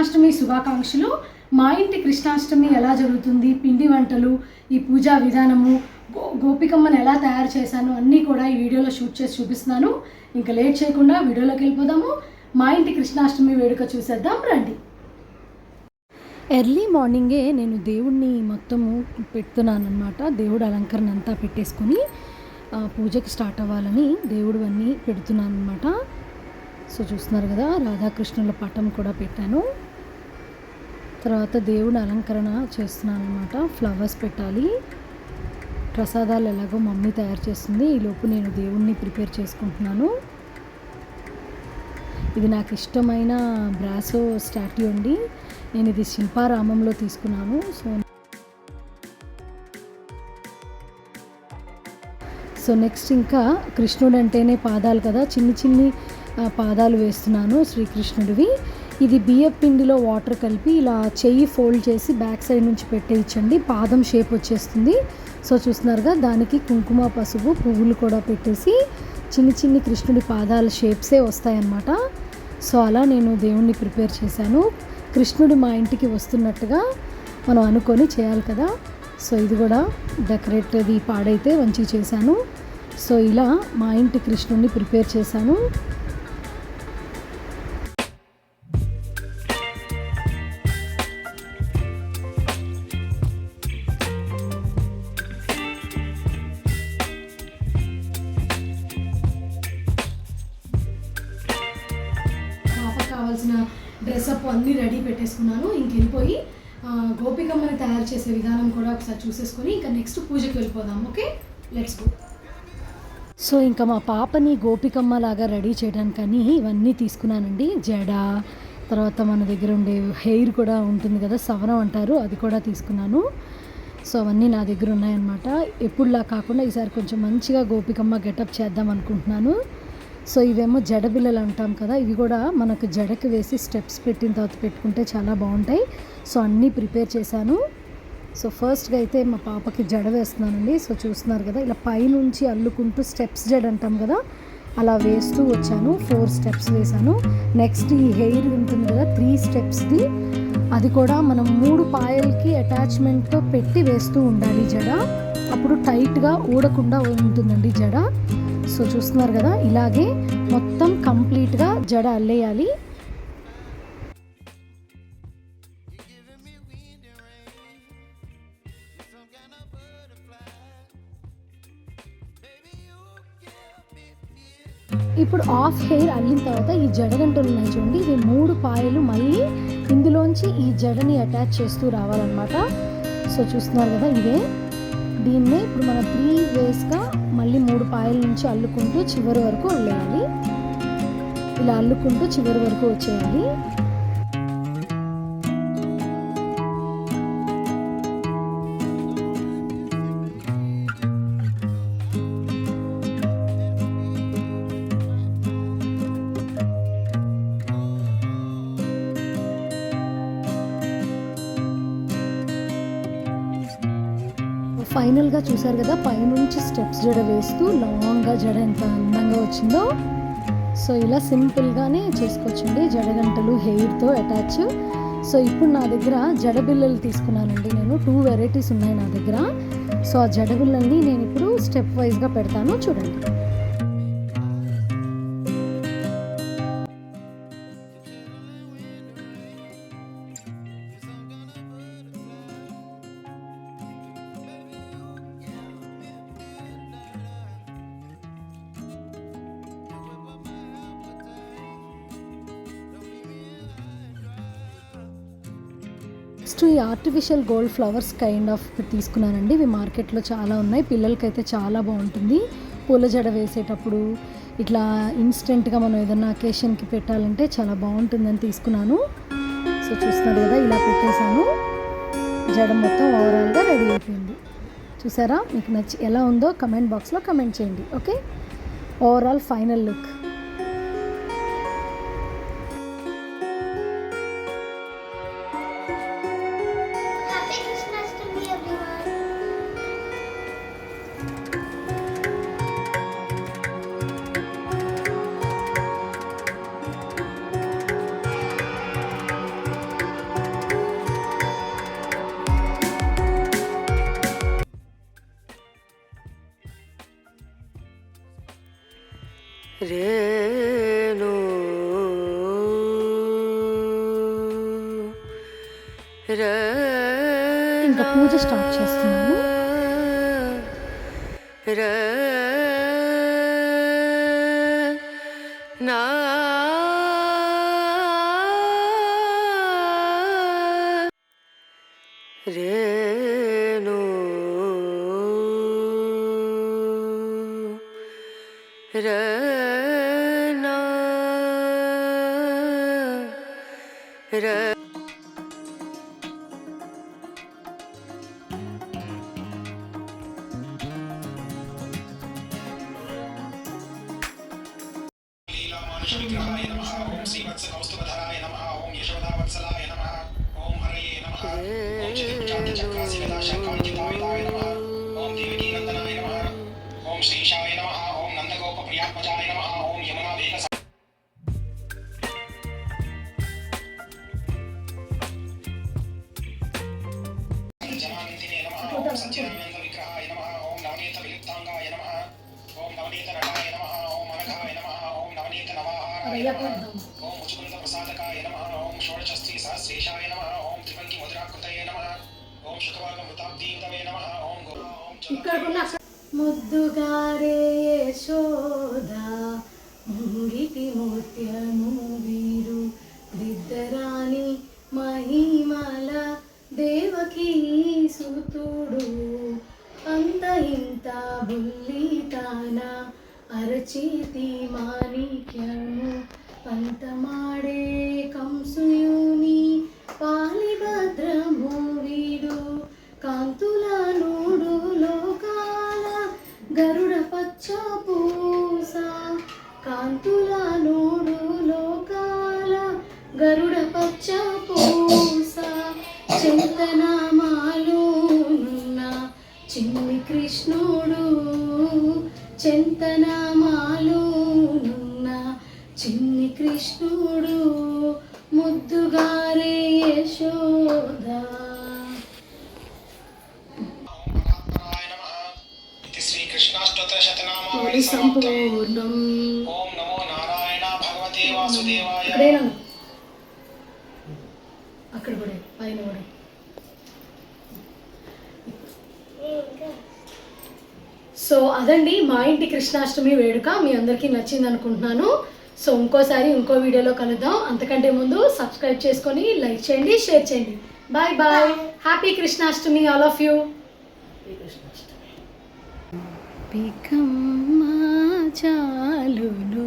కృష్ణాష్టమి శుభాకాంక్షలు. మా ఇంటి కృష్ణాష్టమి ఎలా జరుగుతుంది? పిండి వంటలు ఈ పూజా విధానము గో గోపికమ్మను ఎలా తయారు చేశాను అన్నీ కూడా ఈ వీడియోలో షూట్ చేసి చూపిస్తున్నాను. ఇంకా లేట్ చేయకుండా వీడియోలోకి వెళ్ళిపోదాము. మా ఇంటి కృష్ణాష్టమి వేడుక చూసేద్దాం రండి. ఎర్లీ మార్నింగే నేను దేవుణ్ణి మొత్తము పెడుతున్నాను అనమాట దేవుడు అలంకరణ అంతా పెట్టేసుకొని పూజకి స్టార్ట్ అవ్వాలని దేవుడు అన్నీ పెడుతున్నాను అనమాట సో చూస్తున్నారు కదా రాధాకృష్ణుల పటం కూడా పెట్టాను. తర్వాత దేవుడి అలంకరణ చేస్తున్నాను అనమాట ఫ్లవర్స్ పెట్టాలి. ప్రసాదాలు ఎలాగో మమ్మీ తయారు చేస్తుంది. ఈలోపు నేను దేవుణ్ణి ప్రిపేర్ చేసుకుంటున్నాను. ఇది నాకు ఇష్టమైన బ్రాసో స్టాట్యూ అండి. నేను ఇది శిల్పారామంలో తీసుకున్నాను. సో సో నెక్స్ట్ ఇంకా కృష్ణుడు అంటేనే పాదాలు కదా. చిన్ని చిన్ని పాదాలు వేస్తున్నాను శ్రీకృష్ణుడివి. ఇది బియ్యం పిండిలో వాటర్ కలిపి ఇలా చెయ్యి ఫోల్డ్ చేసి బ్యాక్ సైడ్ నుంచి పెట్టేయచ్చండి. పాదం షేప్ వచ్చేస్తుంది. సో చూస్తున్నారుగా దానికి కుంకుమ పసుపు పువ్వులు కూడా పెట్టేసి చిన్ని చిన్ని కృష్ణుడి పాదాల షేప్సే వస్తాయన్నమాట. సో అలా నేను దేవుణ్ణి ప్రిపేర్ చేశాను. కృష్ణుడు మా ఇంటికి వస్తున్నట్టుగా మనం అనుకొని చేయాలి కదా. సో ఇది కూడా డెకరేట్ అది పాడైతే మంచిగా చేశాను. సో ఇలా మా ఇంటి కృష్ణుడిని ప్రిపేర్ చేశాను. అన్నీ రెడీ పెట్టేసుకున్నాను. ఇంక వెళ్ళిపోయి గోపికమ్మని తయారు చేసే విధానం కూడా ఒకసారి చూసేసుకొని ఇంకా నెక్స్ట్ పూజకి వెళ్ళిపోదాం ఓకే? లెట్స్ గో సో ఇంకా మా పాపని గోపికమ్మ లాగా రెడీ చేయడానికని ఇవన్నీ తీసుకున్నానండి. జడ తర్వాత మన దగ్గర ఉండే హెయిర్ కూడా ఉంటుంది కదా సవరం అంటారు అది కూడా తీసుకున్నాను. సో అవన్నీ నా దగ్గర ఉన్నాయన్నమాట. ఎప్పుడులా కాకుండా ఈసారి కొంచెం మంచిగా గోపికమ్మ గెటప్ చేద్దాం అనుకుంటున్నాను. సో ఇవేమో జడ బిల్లలు అంటాం కదా ఇవి కూడా మనకు జడకి వేసి స్టెప్స్ పెట్టిన తర్వాత పెట్టుకుంటే చాలా బాగుంటాయి. సో అన్నీ ప్రిపేర్ చేశాను. సో ఫస్ట్గా అయితే మా పాపకి జడ వేస్తున్నానండి. సో చూస్తున్నారు కదా ఇలా పైనుంచి అల్లుకుంటూ స్టెప్స్ జడ అంటాం కదా అలా వేస్తూ వచ్చాను. ఫోర్ స్టెప్స్ వేశాను. నెక్స్ట్ ఈ హెయిర్ ఉంటుంది కదా త్రీ స్టెప్స్ది అది కూడా మనం మూడు పాయలకి అటాచ్మెంట్తో పెట్టి వేస్తూ ఉండాలి జడ. అప్పుడు టైట్గా ఊడకుండా ఉంటుందండి జడ. సో చూస్తున్నారు కదా ఇలాగే మొత్తం కంప్లీట్గా జడ అల్లేయాలి. ఇప్పుడు ఆఫ్ హెయిర్ అల్లిన తర్వాత ఈ జడగంటలు ఉన్నాయి చూడండి. ఇవి మూడు పాయలు మళ్ళీ ఇందులోంచి ఈ జడని అటాచ్ చేస్తూ రావాలన్నమాట. సో చూస్తున్నారు కదా ఇవే. దీన్నే ఇప్పుడు మనం త్రీ వేస్గా మళ్ళీ మూడు పాయల నుంచి అల్లుకుంటూ చివరి వరకు అల్లేయాలి ఇలా అల్లుకుంటూ చివరి వరకు వచ్చేయాలి. ఫైనల్గా చూసారు కదా పైనుంచి స్టెప్స్ జడ వేస్తూ లాంగ్గా జడ ఎంత అందంగా వచ్చిందో. సో ఇలా సింపుల్గానే చేసుకోవచ్చండి జడగంటలు హెయిర్తో అటాచ్. సో ఇప్పుడు నా దగ్గర జడబిల్లలు తీసుకున్నానండి నేను టూ వెరైటీస్ ఉన్నాయి నా దగ్గర. సో ఆ జడబిల్లల్ని నేను ఇప్పుడు స్టెప్ వైజ్గా పెడతాను చూడండి. నెక్స్ట్ ఈ artificial gold flowers kind of తీసుకున్నానండి. ఇవి మార్కెట్లో చాలా ఉన్నాయి. పిల్లలకైతే చాలా బాగుంటుంది. పూల జడ వేసేటప్పుడు ఇట్లా ఇన్స్టెంట్గా మనం ఏదైనా అకేషన్కి పెట్టాలంటే చాలా బాగుంటుందని తీసుకున్నాను. సో చూస్తున్నారు కదా ఇలా పెట్టేశాను. జడ మొత్తం ఓవరాల్గా రెడీ అయిపోయింది. చూసారా? మీకు నచ్చి ఎలా ఉందో కమెంట్ బాక్స్లో కమెంట్ చేయండి. Okay overall final look Renu ఇంకా పూజ స్టార్ట్ చేస్తున్నాను. నా Rana, ra. Om సంచలనవిగ్రహాయ నమ ఓం నవనీత విలిప్తాంగాయ నమ ఓం నవనీత నటాయ నమ ఓం అనఘాయ నమ ఓం నవనీత నవాహారాయ నమ ఓం ముచుకుంద ప్రసాదకాయ నమ ఓం షోడశస్త్రీ సహస్రేషాయ నమ ఓం త్రివంగి మధురాకృతయ నమ ఓం శుకవాగ మృతాబ్దీంతమే ముద్దుగారే యశోద ముంగిటి ముత్యము వీరు దిద్దరాణి దేవకీ సూతుడు. అంత ఇంత బుల్లితాన అరచేతి మాణిక్యము. పంతమాడే కంసుయుని పాలిభద్రము వీడు. కాంతుల నూడు లోకాల గరుడ పచ్చ పూస. కాంతుల నూడు లోకాల గరుడ పచ్చ పూస చింతనామాలు చిన్ని కృష్ణుడు చింతనామాలు చిన్ని కృష్ణుడు ముద్దుగారే యశోద. సంపూర్ణం ఓం నమో నారాయణ భగవతే వాసుదేవాయ. అక్కడ కూడా పైన కూడా. సో అదండి మా ఇంటి కృష్ణాష్టమి వేడుక. మీ అందరికీ నచ్చింది అనుకుంటున్నాను. సో ఇంకోసారి ఇంకో వీడియోలో కలుద్దాం. అంతకంటే ముందు సబ్స్క్రైబ్ చేసుకొని లైక్ చేయండి షేర్ చేయండి. Bye bye happy Krishnashtami all of you చాలును